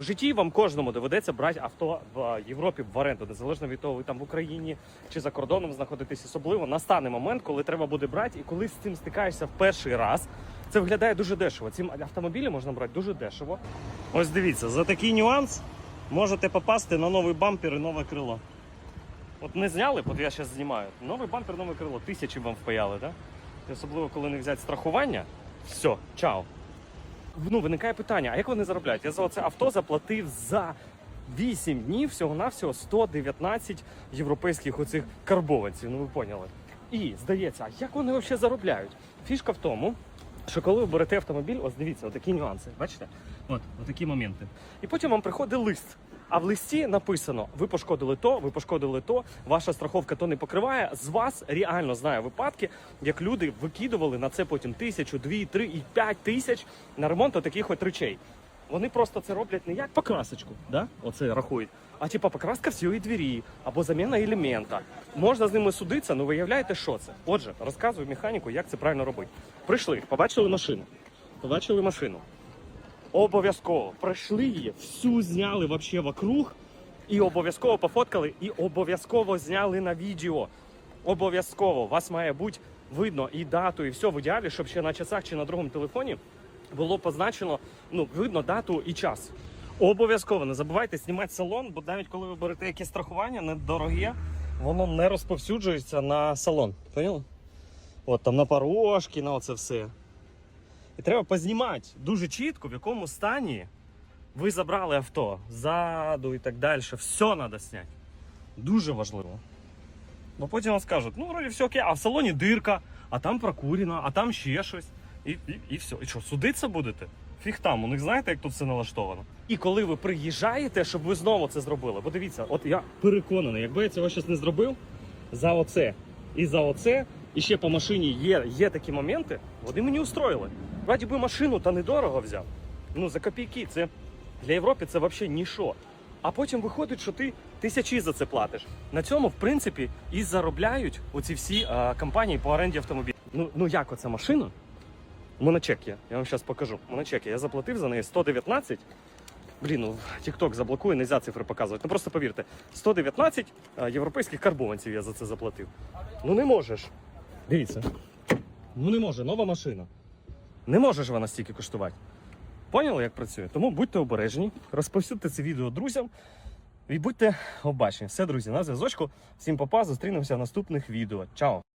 В житті вам кожному доведеться брати авто в Європі в оренду, незалежно від того, ви там в Україні чи за кордоном знаходитесь. Особливо настане момент, коли треба буде брати, і коли з цим стикаєшся в перший раз. Це виглядає дуже дешево. Ці автомобілі можна брати дуже дешево. Ось дивіться, за такий нюанс можете попасти на новий бампер і нове крило. От не зняли, от я зараз знімаю. Новий бампер, нове крило. Тисячі вам впаяли, так? Да? Особливо, коли не взяти страхування. Все, чао. Ну, виникає питання: а як вони заробляють? Я за це авто заплатив за 8 днів всього-навсього 119 європейських оцих карбованців. Ну ви поняли. І здається, а як вони взагалі заробляють? Фішка в тому, що коли ви берете автомобіль, ось дивіться, отакі нюанси. Бачите? От, отакі моменти. І потім вам приходить лист. А в листі написано: ви пошкодили то, ви пошкодили то, ваша страховка то не покриває. З вас реально знаю випадки, як люди викидували на це потім тисячу, дві, три і п'ять тисяч на ремонт таких от речей. Вони просто це роблять не як покрасочку, да? оце рахують, а типа покраска всієї двері або заміна елемента. Можна з ними судитися, але виявляєте, що це. Отже, розказую механіку, як це правильно робити. Прийшли, побачили машину. Побачили машину. Обов'язково пройшли її, всю зняли вообще вокруг, і обов'язково пофоткали, і обов'язково зняли на відео. Обов'язково вас має бути видно і дату, і все в ідеалі, щоб ще на часах чи на другому телефоні було позначено, ну, видно дату і час. Обов'язково не забувайте знімати салон, бо навіть коли ви берете якесь страхування недороге, воно не розповсюджується на салон. Поняли? От там на порожки, на оце все. І треба познімати дуже чітко, в якому стані ви забрали авто, ззаду і так далі. Все треба зняти. Дуже важливо. Бо потім вам скажуть, ну, вроді все окей, а в салоні дирка, а там прокурено, а там ще щось. І, і, і все. І що, судитися будете? Фіг там, у них знаєте, як тут все налаштовано. І коли ви приїжджаєте, щоб ви знову це зробили, бо дивіться, от я переконаний, якби я цього щось не зробив, за оце і за оце, і ще по машині є, є такі моменти, вони мені устроїли. Раді би машину та недорого взяв. Ну, за копійки, це для Європи це взагалі ніщо. А потім виходить, що ти тисячі за це платиш. На цьому, в принципі, і заробляють оці всі а, компанії по оренді автомобілів. Ну, ну як оця машина? Моночек є, я вам зараз покажу. Моночек є. Я заплатив за неї 119. Блін, ну TikTok заблокує, не можна цифри показувати. Ну просто повірте, 119 європейських карбованців я за це заплатив. Ну не можеш. Дивіться. Ну не може, нова машина. Не може ж вона стільки коштувати. Поняли, як працює? Тому будьте обережні, розповсюдьте це відео друзям і будьте обачні. Все, друзі, на зв'язочку. Всім папа, зустрінемося в наступних відео. Чао!